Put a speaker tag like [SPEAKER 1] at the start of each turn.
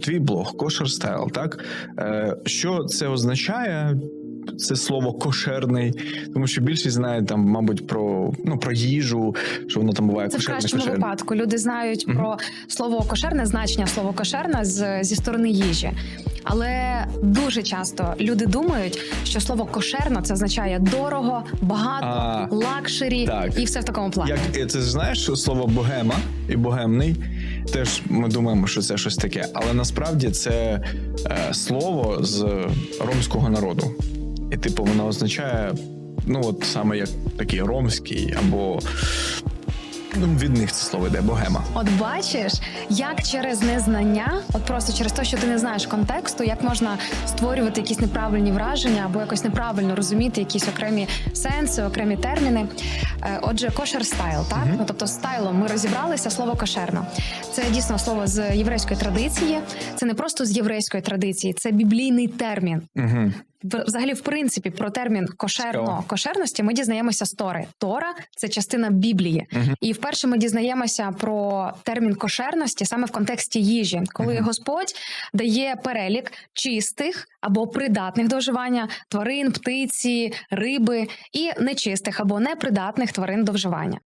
[SPEAKER 1] Твій блог Kosher Style, так? Е, що це означає? Це слово кошерний, тому що більшість знає там, мабуть, про ну про їжу, що воно там буває
[SPEAKER 2] Це в кращому випадку. Люди знають
[SPEAKER 1] Мгм.
[SPEAKER 2] про слово кошерне, значення слова кошерна з, зі сторони їжі. Але дуже часто люди думають, що слово кошерно це означає дорого, багато,
[SPEAKER 1] А,
[SPEAKER 2] лакшері
[SPEAKER 1] так.
[SPEAKER 2] і все в такому плані.
[SPEAKER 1] Як е, це знаєш слово богема і богемний? Теж ми думаємо, що це щось таке, але насправді це е, слово з ромського народу. І, типу, воно означає, ну от саме як такий ромський, або ну, від них це слово йде богема.
[SPEAKER 2] От бачиш, як через незнання, от просто через те, що ти не знаєш контексту, як можна створювати якісь неправильні враження або якось неправильно розуміти якісь окремі сенси, окремі терміни. Е, Отже, кошер стайл, так ну тобто стайлом ми розібралися. Слово кошерно. Це дійсно слово з єврейської традиції. Це не просто з єврейської традиції, це біблійний термін.
[SPEAKER 1] Угу.
[SPEAKER 2] Взагалі, в принципі, про термін кошерно кошерності ми дізнаємося з Тори. Тора це частина Біблії.
[SPEAKER 1] Мгм.
[SPEAKER 2] І вперше ми дізнаємося про термін кошерності саме в контексті їжі, коли
[SPEAKER 1] Мгм.
[SPEAKER 2] Господь дає перелік чистих або придатних до вживання тварин, птиці, риби і нечистих або непридатних тварин до вживання.